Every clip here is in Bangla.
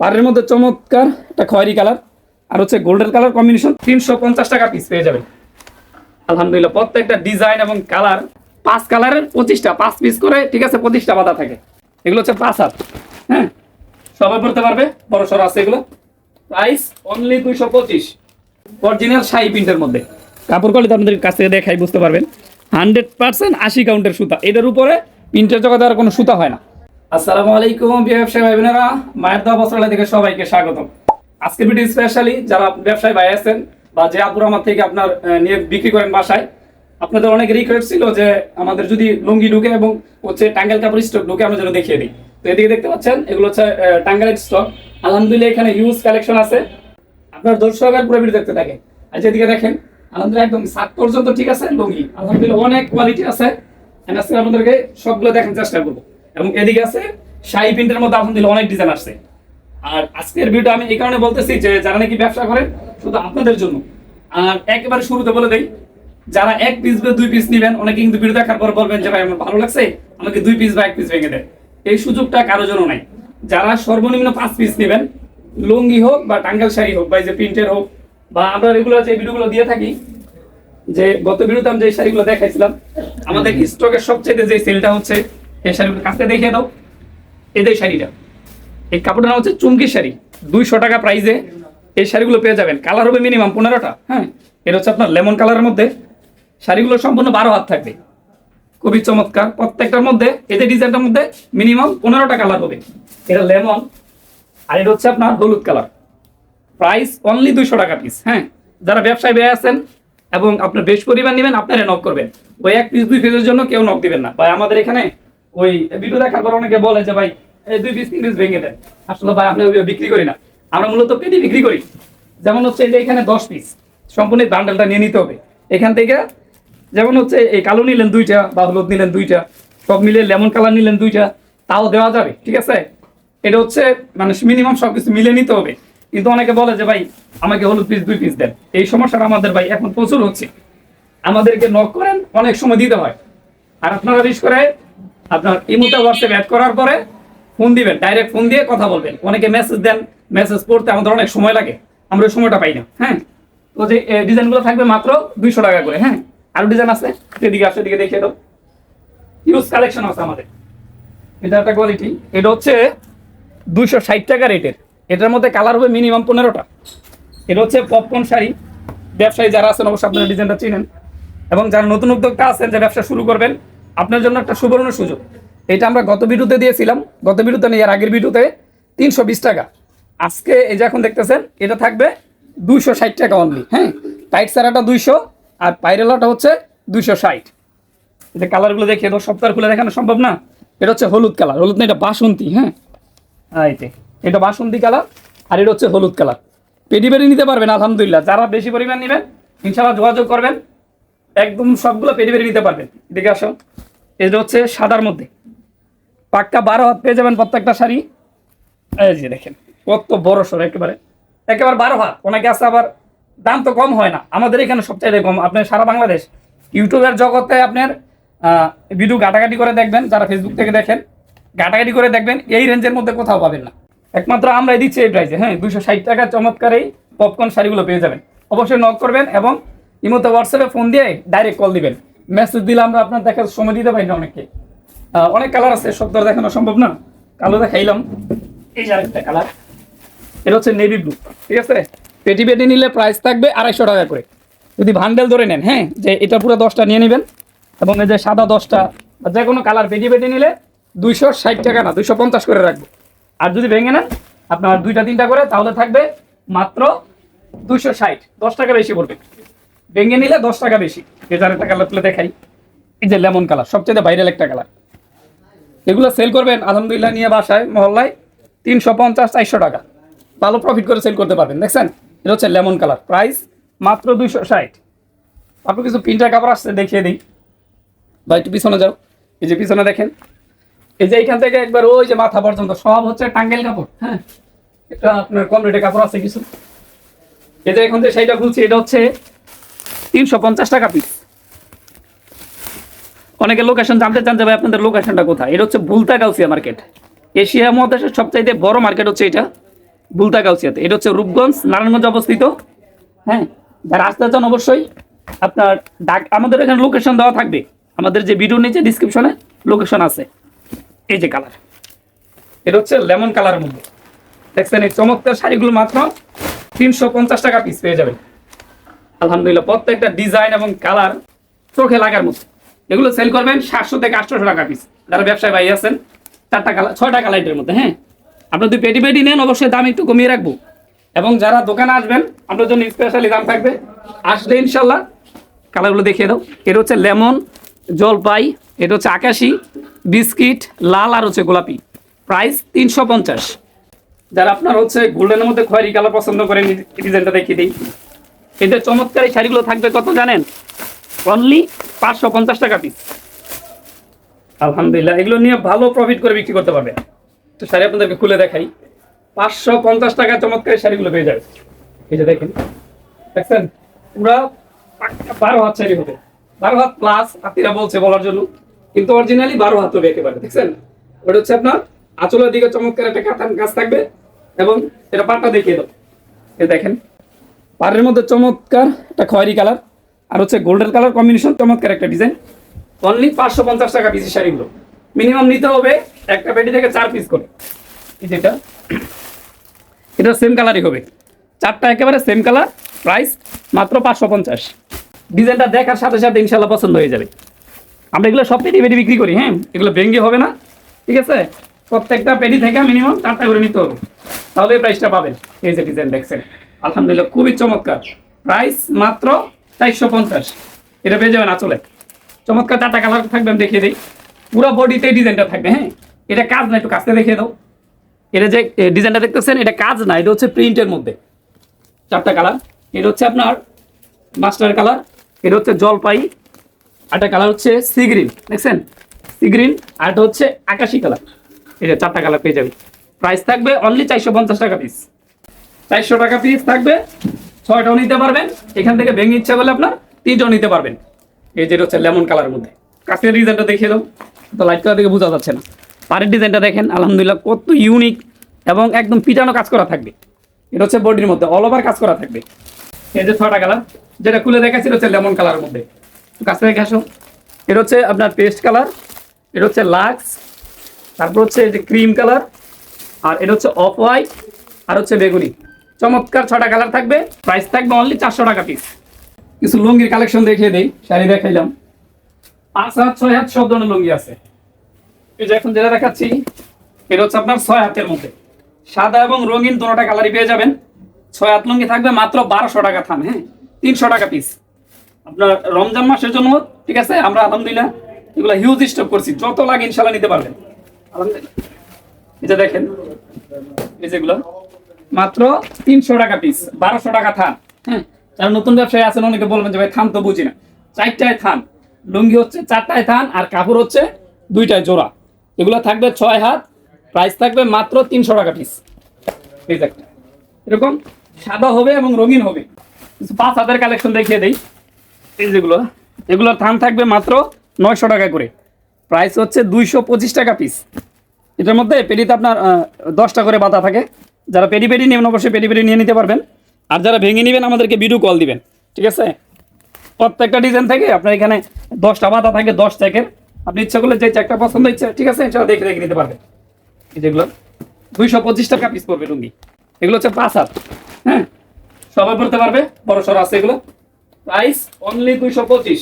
পাড়ের মধ্যে চমৎকার একটা খয়েরি কালার, আর হচ্ছে গোল্ডেন কালার কম্বিনেশন তিনশো পঞ্চাশ টাকা পিস পেয়ে যাবেন। আলহামদুলিল্লাহ, প্রত্যেকটা ডিজাইন এবং কালার পাঁচ কালারের পঁচিশটা, পাঁচ পিস করে, ঠিক আছে, পঁচিশটা বাধা থাকে। এগুলো হচ্ছে পাঁচ হাত হ্যাঁ? সবাই পড়তে পারবে, বড় সড়ো আছে এগুলো। প্রাইস অনলি দুইশো পঁচিশ অরিজিনাল শাহি প্রিন্টের মধ্যে। কাপড় কোয়ালিটি আপনাদের কাছ থেকে দেখাই, বুঝতে পারবেন। হান্ড্রেড পার্সেন্ট আশি কাউন্টের সুতা। এটার উপরে প্রিন্টের জগতে আর কোনো সুতা হয় না। আসসালামু আলাইকুম ব্যবসায়ী ভাই বোনেরা মায়ের দা বস্ত্রালয় থেকে সবাইকে স্বাগতম। আজকে ভিডিও স্পেশালি যারা ব্যবসায়ী ভাই আছেন বা যে আপুর আমার থেকে আপনার নিয়ে বিক্রি করেন বাসায় আপনাদের অনেক রিকোয়েস্ট ছিল যে আমাদের যদি লুঙ্গি ঢুকে এবং হচ্ছে টাঙ্গাইল কাপড় স্টক ঢুকে আমরা যেন দেখিয়ে দিই। তো এদিকে দেখতে পাচ্ছেন এগুলো হচ্ছে আহ, টাঙ্গাইলের স্টক আলহামদুলিল্লাহ এখানে হিউজ কালেকশন আছে। আপনার দর্শকের পুরো ভিডিও দেখতে থাকে আর যেদিকে দেখেন আলহামদুলিল্লাহ একদম সাত পর্যন্ত ঠিক আছে লুঙ্গি। আলহামদুলিল্লাহ অনেক কোয়ালিটি আছে। আমি আজকে আপনাদেরকে সবগুলো দেখার চেষ্টা করব। এবং এদিকে আছে শাহি প্রিন্টের মধ্যে আলহামদুলিল্লাহ অনেক ডিজাইন আসছে। আর আজকের ভিডিও আমি এই কারণে বলতেছি যে যারা নাকি ব্যবসা করেন শুধু আপনাদের জন্য। আর একেবারে শুরুতে বলে দেই, যারা এক পিস বা দুই পিস নেবেন অনেকে কিন্তু ভিডিও দেখার পর বলবেন যে ভাই, আমার ভালো লাগছে, আমাকে দুই পিস বা এক পিস ভেঙে দেন। এই সুযোগটা কারও জন্য নাই। যারা সর্বনিম্ন পাঁচ পিস নেবেন, লুঙ্গি হোক বা টাঙ্গাল শাড়ি হোক বা যে প্রিন্টের হোক, বা আমরা রেগুলার যে ভিডিওগুলো দিয়ে থাকি, যে গত ভিডিওতে আমি যে শাড়িগুলো দেখাইছিলাম, আমাদের স্টকের সবচেয়ে যে সেলটা হচ্ছে এই শাড়িগুলো কাছে দেখিয়ে দাও। এদের শাড়িটা। এই কাপড়টার নাম হচ্ছে চুমকি শাড়ি। দুইশো টাকা প্রাইসে এই শাড়িগুলো পেয়ে যাবেন। কালার হবে মিনিমাম পনেরোটা হ্যাঁ? এটা হচ্ছে আপনার লেমন কালারের মধ্যে। শাড়িগুলো সম্পূর্ণ বারো হাত থাকবে। খুবই চমৎকার। প্রত্যেকটার মধ্যে এদের ডিজাইনটার মধ্যে মিনিমাম পনেরোটা কালার হবে। এটা লেমন আর এটা হচ্ছে আপনার হলুদ কালার প্রাইস অনলি দুইশো টাকা পিস হ্যাঁ? যারা ব্যবসায় ব্যয় আছেন এবং আপনার বেশ পরিমাণ নেবেন, আপনারা নক করবেন। ওই এক পিস দুই পিসের জন্য কেউ নক দিবেন না। ভাই, আমাদের এখানে ওই ভিডিও দেখার পর অনেকে বলে যে, ভাই দুই পিস তিন পিস ভেঙে দেন। আসলে ভাই আপনি বিক্রি করি না। আমরা মূলত পেটি বিক্রি করি। যেমন হচ্ছে এই যে এখানে দশ পিস সম্পূর্ণ বান্ডেলটা নিয়ে নিতে হবে। এখান থেকে যেমন হচ্ছে এই কালো নিলেন দুইটা বা হলুদ নিলেন দুইটা, সব মিলে লেমন কালার নিলেন দুইটা, তাও দেওয়া যাবে, ঠিক আছে? এটা হচ্ছে মানে মিনিমাম সবকিছু মিলে নিতে হবে। কিন্তু অনেকে বলে যে, ভাই, আমাকে হলুদ পিস দুই পিস দেন। এই সমস্যাটা আমাদের ভাই এখন প্রচুর হচ্ছে। আমাদেরকে নক করেন, অনেক সময় দিতে হয়। আর আপনারা বিশেষ করে আপনার ইমুতে হোয়াটসঅ্যাপ অ্যাড করার পরে ফোন দিবেন ডাইরেক্ট ফোন দিয়ে কথা বলবেন। অনেকে মেসেজ দেন মেসেজ পড়তে আমাদের অনেক সময় লাগে, আমরা ওই সময়টা পাই না হ্যাঁ? তো যে ডিজাইনগুলো থাকবে মাত্র দুইশো টাকা করে হ্যাঁ? আরও ডিজাইন আছে, সেদিকে আসো, এদিকে দেখিয়ে দাও ইউজ কালেকশন আছে আমাদের। এটা একটা কোয়ালিটি এটা হচ্ছে দুইশো ষাট টাকা রেটের। এটার মধ্যে কালার হবে মিনিমাম পনেরোটা। এটা হচ্ছে পপকর্ন শাড়ি। ব্যবসায়ী যারা আছেন, অবশ্যই আপনারা ডিজাইনটা চিনেন। এবং যারা নতুন উদ্যোক্তা আছেন, যে ব্যবসা শুরু করবেন আপনার জন্য একটা সুবর্ণ সুযোগ। এটা আমরা গত ভিডিওতে দিয়েছিলাম। গত ভিডিওতে নেই আর আগের ভিডিওতে তিনশো বিশ টাকা। আজকে এই যে এখন দেখতেছেন, এটা থাকবে দুইশো ষাট টাকা অনলি হ্যাঁ? টাইট সারাটা দুইশো, আর পাইরেলাটা হচ্ছে দুইশো ষাট। যে কালারগুলো দেখিয়ে দাও সপ্তাহ খুলে দেখানো সম্ভব না? এটা হচ্ছে হলুদ কালার। হলুদ না, এটা বাসন্তী হ্যাঁ? এটা বাসন্তী কালার, আর এটা হচ্ছে হলুদ কালার। পেডি নিতে পারবেন, আলহামদুলিল্লাহ। যারা বেশি পরিমাণ নেবেন, ইনশাআল্লাহ যোগাযোগ করবেন। একদম সবগুলো পেডি পেডি নিতে পারবেন। দেখে আসো। এটা হচ্ছে সাদার মধ্যে। পাক্কা বারো হাত পেয়ে যাবেন প্রত্যেকটা শাড়ি। এই যে দেখেন, কত বড় সর একেবারে। একেবারে বারো হাত। অনেকে আছে আবার দাম তো কম হয় না। আমাদের এখানে সবচাইতে কম। আপনার সারা বাংলাদেশ। ইউটিউবের জগতে আপনার ভিডিও ঘাটাঘাটি করে দেখবেন। যারা ফেসবুক থেকে দেখেন, ঘাটাঘাটি করে দেখবেন, এই রেঞ্জের মধ্যে কোথাও পাবেন না। একমাত্র আমরাই দিচ্ছি এই প্রাইসে হ্যাঁ দুশো ষাট টাকা চমৎকার এই পপকর্ন শাড়িগুলো পেয়ে যাবেন। অবশ্যই নক করবেন এবং ইমোতে হোয়াটসঅ্যাপে ফোন দিয়ে ডাইরেক্ট কল দিবেন। মেসেজ দিলে আমরা আপনার দেখার সময় দিতে পারি না অনেককে। অনেক কালার আছে, সব তো দেখানো সম্ভব না। কালো দেখাইলাম। এই যে আরেকটা কালার এটা হচ্ছে নেভি ব্লু ঠিক আছে? পেটি পেটি নিলে প্রাইস থাকবে আড়াইশো টাকা করে। যদি ভান্ডেল ধরে নেন হ্যাঁ যে এটা পুরো দশটা নিয়ে নেবেন, এবং এই যে সাদা দশটা, বা যে কোনো কালার পেটি পেটি নিলে দুইশো ষাট টাকা না, দুইশো পঞ্চাশ করে রাখব। আর যদি ভেঙে নেন, আপনার দুইটা তিনটা করে, তাহলে থাকবে মাত্র দুইশো ষাট। দশ টাকা বেশি পড়বে। ভেঙে নিলে দশ টাকা বেশি। যার একটা কালার তুলে দেখাই। এই যে লেমন কালার সবচেয়ে ভাইরাল একটা কালার এগুলো সেল করবেন, আলহামদুলিল্লাহ, নিয়ে বাসায়, মহল্লায়, তিনশো পঞ্চাশ, চারশো টাকা। ভালো প্রফিট করে সেল করতে পারবেন, দেখছেন? এটা হচ্ছে লেমন কালার প্রাইস মাত্র দুইশো ষাট। আপনি কিছু প্রিন্টার কাপড় আসছে, দেখিয়ে দিই। বা একটু পিছনে যাও। এই যে পিছনে দেখেন। এই যে এইখান থেকে একবার ওই যে মাথা পর্যন্ত, সব হচ্ছে টাঙ্গেল কাপড় হ্যাঁ? এটা আপনার কম কাপড় আছে কিছু। এই যে এখন যে সেইটা খুলছি, এটা হচ্ছে তিনশো পঞ্চাশ টাকা পিস অনেকে লোকেশন জানতে চান ভাই আপনাদের লোকেশনটা কোথায়? এটা হচ্ছে বুলতা গাউসিয়া মার্কেট এশিয়া মহাদেশের সবচাইতে বড় মার্কেট হচ্ছে এটা বুলতা গাউসিয়াতে। এটা হচ্ছে রূপগঞ্জ, নারায়ণগঞ্জ অবস্থিত। হ্যাঁ যারা আসতে চান অবশ্যই। আপনার ডাক আমাদের এখানে লোকেশন দেওয়া থাকবে। আমাদের যে ভিডিও নিচে ডিসক্রিপশনে লোকেশন আছে। এই যে কালার এটা হচ্ছে লেমন কালারের মধ্যে। দেখছেন এই চমৎকার শাড়িগুলো মাত্র তিনশো পঞ্চাশ টাকা পিস পেয়ে যাবেন। আলহামদুলিল্লাহ, প্রত্যেকটা ডিজাইন এবং কালার চোখে লাগার মতো। এগুলো সেল করবেন সাতশো থেকে আটশোশো টাকা পিস যারা ব্যবসায় ভাই আছেন, চারটা কালার ছয়টা কালারের মধ্যে হ্যাঁ? আপনার যদি পেটি পেটি নেন, অবশ্যই দাম একটু কমিয়ে রাখব। এবং যারা দোকানে আসবেন, আপনার জন্য স্পেশালি দাম থাকবে। আসলে ইনশাল্লাহ কালারগুলো দেখিয়ে দাও। এটা হচ্ছে লেমন, জলপাই, এটা হচ্ছে আকাশি, বিস্কিট, লাল আর হচ্ছে গোলাপি। প্রাইস তিনশো পঞ্চাশ। যারা আপনার হচ্ছে গোল্ডেনের মধ্যে খয়েরি কালার পছন্দ করেন ডিজাইনটা দেখিয়ে দিই। এদের চমৎকার এই শাড়িগুলো থাকবে কত জানেন? অনলি পাঁচশো পঞ্চাশ টাকা পিস আলহামদুলিল্লাহ, এগুলো নিয়ে ভালো প্রফিট করে বিক্রি করতে পারবে। তো শাড়ি আপনাদেরকে খুলে দেখাই। পাঁচশো পঞ্চাশ টাকা চমৎকার এই শাড়িগুলো পেয়ে যাবে। এই যে দেখেন, দেখছেন? পুরা বারো হাত শাড়ি হবে। বারো হাত প্লাস হাতিরা বলছে বলার জন্য। কিন্তু অরিজিনালি বারো হাত হবে একেবারে, দেখছেন? ওটা হচ্ছে আপনার আঁচলের দিকে চমৎকার একটা কাতান গাছ থাকবে এবং এটা পাটটা দেখিয়ে দাও। এই দেখেন পাড়ের মধ্যে চমৎকার একটা খয়েরি কালার, আর হচ্ছে গোল্ডেন কালার কম্বিনেশন, চমৎকার একটা ডিজাইন। অনলি পাঁচশো পঞ্চাশ টাকা পিসের শাড়িগুলো। মিনিমাম নিতে হবে একটা পেটি থেকে চার পিস করে। যেটা এটা। সেম কালারই হবে। চারটা একেবারে সেম কালার প্রাইস মাত্র পাঁচশো পঞ্চাশ। ডিজাইনটা দেখার সাথে সাথে ইনশাল্লাহ পছন্দ হয়ে যাবে। আমরা এগুলো সব পেটি পেটি বিক্রি করি হ্যাঁ? এগুলো ভেঙ্গে হবে না, ঠিক আছে? প্রত্যেকটা পেটি থেকে মিনিমাম চারটা করে নিতে হবে। তাহলে প্রাইসটা পাবেন। এই যে ডিজাইন দেখছেন। আলহামদুলিল্লাহ, খুবই চমৎকার। প্রাইস মাত্র চারশো পঞ্চাশ। এটা পেয়ে যাবেন আচলে চমৎকার চারটা কালার থাকবে, আমি দেখিয়ে দিই। পুরো বডিতে ডিজাইনটা থাকবে হ্যাঁ? এটা কাজ না, একটু কাছতে দেখিয়ে দাও। এটা যে ডিজাইনটা দেখতেছেন, এটা কাজ না, এটা হচ্ছে প্রিন্টের মধ্যে। চারটা কালার। এটা হচ্ছে আপনার মাস্টার কালার, এটা হচ্ছে জলপাই, আরেকটা কালার হচ্ছে সি গ্রিন দেখছেন? সি গ্রিন আর এটা হচ্ছে আকাশি কালার। এটা চারটা কালার পেয়ে যাবে প্রাইস থাকবে অনলি চারশো পঞ্চাশ টাকা পিস চারশো টাকা পিস থাকবে। ছয়টাও নিতে পারবেন। এখান থেকে ভেঙে ইচ্ছা করলে আপনার তিনটাও নিতে পারবেন। এই যেটা হচ্ছে লেমন কালারের মধ্যে। কাছের ডিজাইনটা দেখিয়ে দাও। তো লাইট কালার দেখে বোঝা যাচ্ছে না। পাড়ের ডিজাইনটা দেখেন, আলহামদুলিল্লাহ কত ইউনিক এবং একদম পিটানো কাজ করা থাকবে। এটা হচ্ছে বডির মধ্যে অল ওভার কাজ করা থাকবে। এই যে ছয়টা কালার যেটা খুলে দেখাচ্ছি, এটা হচ্ছে লেমন কালারের মধ্যে। কাছ থেকে আসো এটা হচ্ছে আপনার পেস্ট কালার এটা হচ্ছে লাক্স, তারপর হচ্ছে এই যে ক্রিম কালার আর এটা হচ্ছে অফ হোয়াইট আর হচ্ছে বেগুনি। চমৎকার ছটা কালার থাকবে। প্রাইস থাকবে অনলি চারশো টাকা পিস কিছু লুঙ্গির কালেকশন দেখিয়ে দিই, শাড়ি দেখাইলাম। পাঁচ হাত, ছয় হাত সব ধরনের লুঙ্গি আছে। এই যে এখন যেটা দেখাচ্ছি, এটা হচ্ছে আপনার ছয় হাতের মধ্যে। সাদা এবং রঙিন দুটোটা কালারই পেয়ে যাবেন। ছয় হাত লুঙ্গি থাকবে মাত্র বারোশো টাকা থান হ্যাঁ? তিনশো টাকা পিস আপনার রমজান মাসের জন্য, ঠিক আছে? আমরা আলহামদুলিল্লাহ এগুলো হিউজ স্টক করছি। যত লাগে ইনশাল্লাহ নিতে পারবেন। আলহামদুলিল্লাহ। এটা দেখেন, এই যেগুলো মাত্র তিনশো টাকা পিস বারোশো টাকা থান। হ্যাঁ যারা নতুন ব্যবসায়ী আছেন, অনেকে বলবেন যে ভাই, থান তো বুঝি না। চারটায় থান। লুঙ্গি হচ্ছে চারটায় থান আর কাপড় হচ্ছে দুইটায় জোড়া। এগুলো থাকবে ছয় হাত প্রাইস থাকবে মাত্র তিনশো টাকা পিস একটা। এরকম সাদা হবে এবং রঙিন হবে। পাঁচ হাতের কালেকশন দেখিয়ে দেই। এই যেগুলো, এগুলোর থান থাকবে মাত্র নয়শো টাকা করে। প্রাইস হচ্ছে দুইশো পঁচিশ টাকা পিস এটার মধ্যে পেটিতে আপনার দশটা করে বাতা থাকে। যারা পেটি পেটি নেবেন, অবশ্যই পেটি পেটি নিয়ে নিতে পারবেন। আর যারা ভেঙে নেবেন, আমাদেরকে ভিডিও কল দিবেন, ঠিক আছে? প্রত্যেকটা ডিজাইন থেকে আপনার এখানে দশটা বাতা থাকে, দশ চেকের আপনি ইচ্ছা করলে যে চেকটা পছন্দ ইচ্ছে ঠিক আছে সেটা দেখে দেখে নিতে পারবেন। যেগুলো, দুইশো পঁচিশ টাকা পিস পড়বে লুঙ্গি। এগুলো হচ্ছে পাঁচ হাত হ্যাঁ? সবাই পড়তে পারবে, বড় সড় আছে এগুলো। প্রাইস অনলি দুইশো পঁচিশ।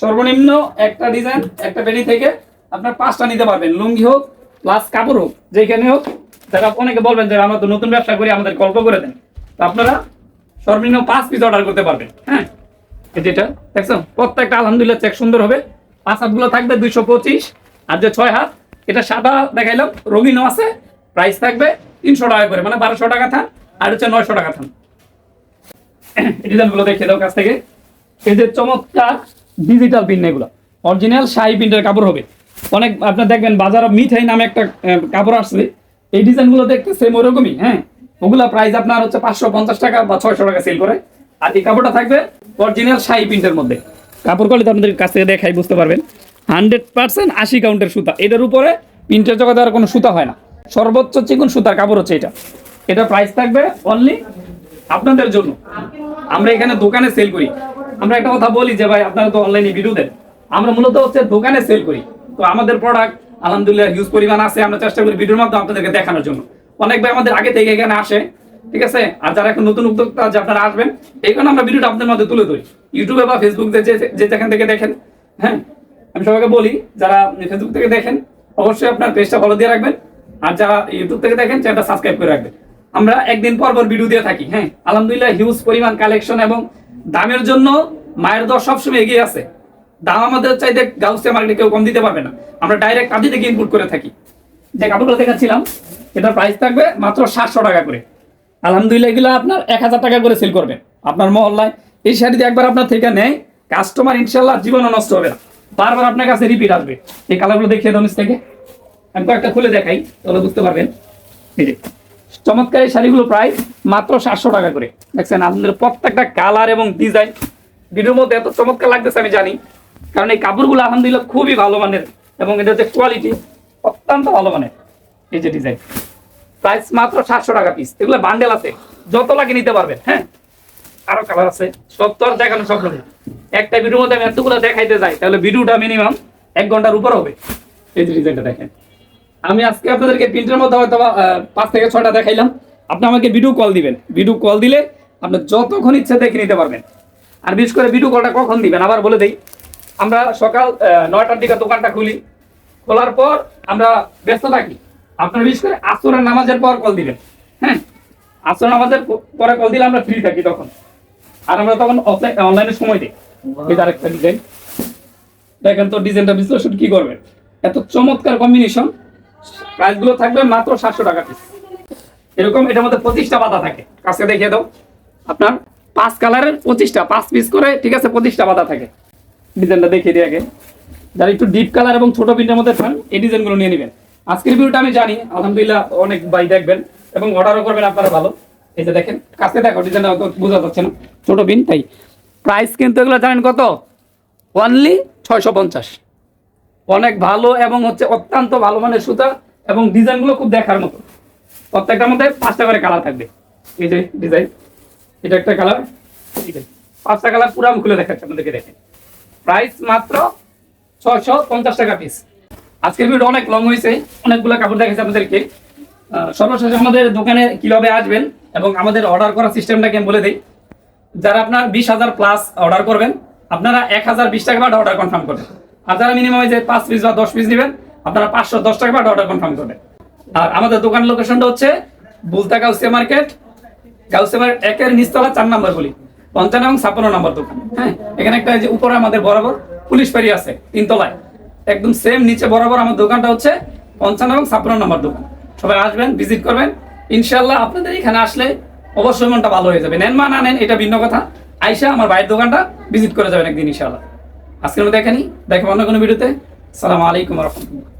সর্বনিম্ন একটা ডিজাইন একটা বেডি থেকে আপনার পাঁচটা নিতে পারবেন। লুঙ্গি হোক প্লাস কাপড় হোক, যেখানে হোক যারা অনেকে বলবেন যে আমরা তো নতুন ব্যবসা করি, আমাদের গল্প করে দেন। তো আপনারা সর্বনিম্ন পাঁচ পিস অর্ডার করতে পারবেন হ্যাঁ? যেটা দেখছ প্রত্যেকটা আলহামদুলিল্লাহ চেক সুন্দর হবে। পাঁচ হাতগুলো থাকবে দুইশো পঁচিশ, আর যে ছয় হাত, এটা সাদা দেখাইলাম, রঙিনও আছে প্রাইস থাকবে তিনশো টাকা করে মানে বারোশো টাকা থান, আর হচ্ছে নয়শো টাকা থান। ডিজাইনগুলো দেখিয়ে দাও কাছ থেকে। এই যে চমৎকার ডিজিটাল পিন এগুলো অরিজিনাল শাহি প্রিন্টের কাপড় হবে। অনেক, আপনার দেখবেন বাজারে মিঠাই নামে একটা কাপড় আসছে এই ডিজাইনগুলো দেখতে সেম ওরকমই হ্যাঁ? ওগুলা প্রাইস আপনার হচ্ছে পাঁচশো পঞ্চাশ টাকা বা ছয়শো টাকা সেল করে। আর এই কাপড়টা থাকবে অরিজিনাল শাহি প্রিন্টের মধ্যে। কাপড় কোয়ালিটি আপনাদের কাছ থেকে দেখাই, বুঝতে পারবেন। হান্ড্রেড পার্সেন্ট আশি কাউন্টের সুতা। এটার উপরে প্রিন্টের জগতে আর কোনো সুতা হয় না। সর্বোচ্চ চিকুন সুতার কাপড় হচ্ছে এটা। এটা প্রাইস থাকবে অনলি আপনাদের জন্য। আমরা এখানে দোকানে সেল করি। আমরা একটা কথা বলি যে, ভাই, আপনারা তো অনলাইনে ভিডিও দেন। আমরা মূলত হচ্ছে দোকানে সেল করি। তো আমাদের প্রোডাক্ট আলহামদুলিল্লাহ হিউজ পরিমাণ আছে। আমরা চেষ্টা করি ভিডিওর মাধ্যমে আপনাদেরকে দেখানোর জন্য। অনেক ভাই আমাদের আগে থেকে এখানে আসে, ঠিক আছে? আর যারা এখন নতুন উদ্যোক্তা, যে আপনারা আসবেন, এই কারণে আমরা ভিডিওটা আপনাদের মধ্যে তুলে ধরি। ইউটিউবে বা ফেসবুকে যে যেখান থেকে দেখেন হ্যাঁ? আমি সবাইকে বলি, যারা ফেসবুক থেকে দেখেন, অবশ্যই আপনার পেজটা ফলো দিয়ে রাখবেন। আর যারা ইউটিউব থেকে দেখেন চ্যানেলটা সাবস্ক্রাইব করে রাখবেন। আমরা একদিন পর পর ভিডিও দিয়ে থাকি হ্যাঁ? আলহামদুলিল্লাহ হিউজ পরিমাণ কালেকশন এবং দামের জন্য মায়ের দর সবসময় এগিয়ে আছে। দাম আমাদের চাইতে গাউসিয়া মার্কেটে কেউ কম দিতে পারবে না। আমরা ডাইরেক্ট কাঁদি থেকে ইনপুট করে থাকি। যে কাপড়গুলো দেখাচ্ছিলাম? এটার প্রাইস থাকবে মাত্র সাতশো টাকা করে। আলহামদুলিল্লাহ, এগুলো আপনার এক হাজার টাকা করে সেল করবেন। আপনার মহল্লায় এই শাড়িতে একবার আপনার থেকে নেয়। কাস্টমার ইনশাল্লাহ জীবনও নষ্ট হবে না। বারবার আপনার কাছে রিপিট আসবে। এই কালারগুলো দেখিয়ে দাও থেকে। আমি কয়েকটা খুলে দেখাই, তাহলে বুঝতে পারবেন। এই যে, চমৎকার এই শাড়িগুলো প্রায় মাত্র সাতশো টাকা করে। দেখছেন আপনাদের প্রত্যেকটা কালার এবং ডিজাইন ভিডিওর মধ্যে এত চমৎকার লাগতেছে আমি জানি। কারণ এই কাপড়গুলো আলহামদুলিল্লাহ খুবই ভালো মানের এবং এটার যে কোয়ালিটি অত্যন্ত ভালো মানের এই যে ডিজাইন প্রাইস মাত্র সাতশো টাকা পিস এগুলো বান্ডেল আছে। যত লাগে নিতে পারবেন হ্যাঁ? আরও কালার আছে। সব তো আর দেখানো সব রকম একটা ভিডিওর মধ্যে আমি এতগুলো দেখাইতে যাই, তাহলে ভিডিওটা মিনিমাম এক ঘণ্টার উপর হবে। এই যে ডিজাইনটা দেখেন। আমি আজকে আপনাদেরকে প্রিন্টের মধ্যে হয়তো পাঁচ থেকে ছয়টা দেখাইলাম। আপনি আমাকে ভিডিও কল দিবেন। ভিডিও কল দিলে আপনি যতক্ষণ ইচ্ছে দেখে নিতে পারবেন। আর বিশেষ করে ভিডিও কলটা কখন দিবেন? আবার বলে দেই। আমরা সকাল নয়টার দিকে দোকানটা খুলি। খোলার পর আমরা ব্যস্ত থাকি। আপনারা বিশেষ করে আসরের নামাজের পর কল দিবেন। হ্যাঁ? আসর নামাজের পরে কল দিলে আমরা ফ্রি থাকি তখন। আর আমরা তখন অনলাইনে সময় দিই। আরেকটা ডিজাইন দেখেন তো ডিজাইনটা বিশ্লেষণ কি করবেন? এত চমৎকার কম্বিনেশন প্রাইসগুলো থাকবে মাত্র সাতশো টাকা পিস এরকম এটার মধ্যে পঁচিশটা পাতা থাকে। কাছে দেখিয়ে দাও। আপনার পাঁচ কালারের পঁচিশটা পাঁচ পিস করে ঠিক আছে পঁচিশটা পাতা থাকে। ডিজাইনটা দেখিয়ে দিই আগে। যারা একটু ডিপ কালার এবং ছোট প্রিন্টের মধ্যে চান এই ডিজাইনগুলো নিয়ে নেবেন। আজকের ভিডিওটা আমি জানি, আলহামদুলিল্লাহ অনেক ভাই দেখবেন এবং অর্ডারও করবেন আপনারা ভালো। এই যে দেখেন, কাছে দেখো ডিজাইনটা বোঝা যাচ্ছে না, ছোট পিন তাই। প্রাইস কিন্তু এগুলো জানেন কত? অনলি ছয়শো পঞ্চাশ। অনেক ভালো এবং হচ্ছে অত্যন্ত ভালো মানের সুতা এবং ডিজাইনগুলো খুব দেখার মতো। প্রত্যেকটার মধ্যে পাঁচটা করে কালার থাকবে। এই যে ডিজাইন এটা একটা কালার পাঁচটা কালার পুরো খুলে দেখাচ্ছি আপনাদেরকে দেখেন। প্রাইস মাত্র ছয়শো পঞ্চাশ টাকা পিস আজকের ভিডিও অনেক লং হয়েছে, অনেকগুলো কাপড় দেখাচ্ছি আপনাদেরকে। সর্বশেষ আমাদের দোকানে কীভাবে আসবেন এবং আমাদের অর্ডার করার সিস্টেমটাকে বলে দিই। যারা আপনার বিশ হাজার প্লাস অর্ডার করবেন, আপনারা এক হাজার বিশ টাকা বাদ অর্ডার কনফার্ম করবেন। আর যারা মিনিমাম যে পাঁচ পিস বা দশ পিস নেবেন, আপনারা পাঁচশো দশ টাকা বাদ অর্ডার কনফার্ম করবেন। আর আমাদের দোকান লোকেশনটা হচ্ছে বুলতা গাউসিয়া মার্কেট গাউসিয়া মার্কেট একের নিচতলা চার নাম্বার বলি পঞ্চান্ন এবং ছাপ্পান্ন নম্বর দোকান হ্যাঁ? এখানে একটা যে উপরে আমাদের বরাবর পুলিশ ফেরি আছে, তিনতলায়। একদম সেম নিচে বরাবর আমার দোকানটা হচ্ছে পঞ্চান্ন এবং ছাপ্পান্ন নম্বর দোকান। সবাই আসবেন ভিজিট করবেন। ইনশাল্লাহ আপনাদের এখানে আসলে অবশ্যই মনটা ভালো হয়ে যাবে। নেন মা, না নেন, এটা ভিন্ন কথা। আইসা আমার বাইরের দোকানটা ভিজিট করে যাবেন একদিন ইনশাল্লাহ আজকের মধ্যে এখানেই। দেখো অন্য কোনো ভিডিওতে। সালাম আলাইকুম রহমতুল্লাহ।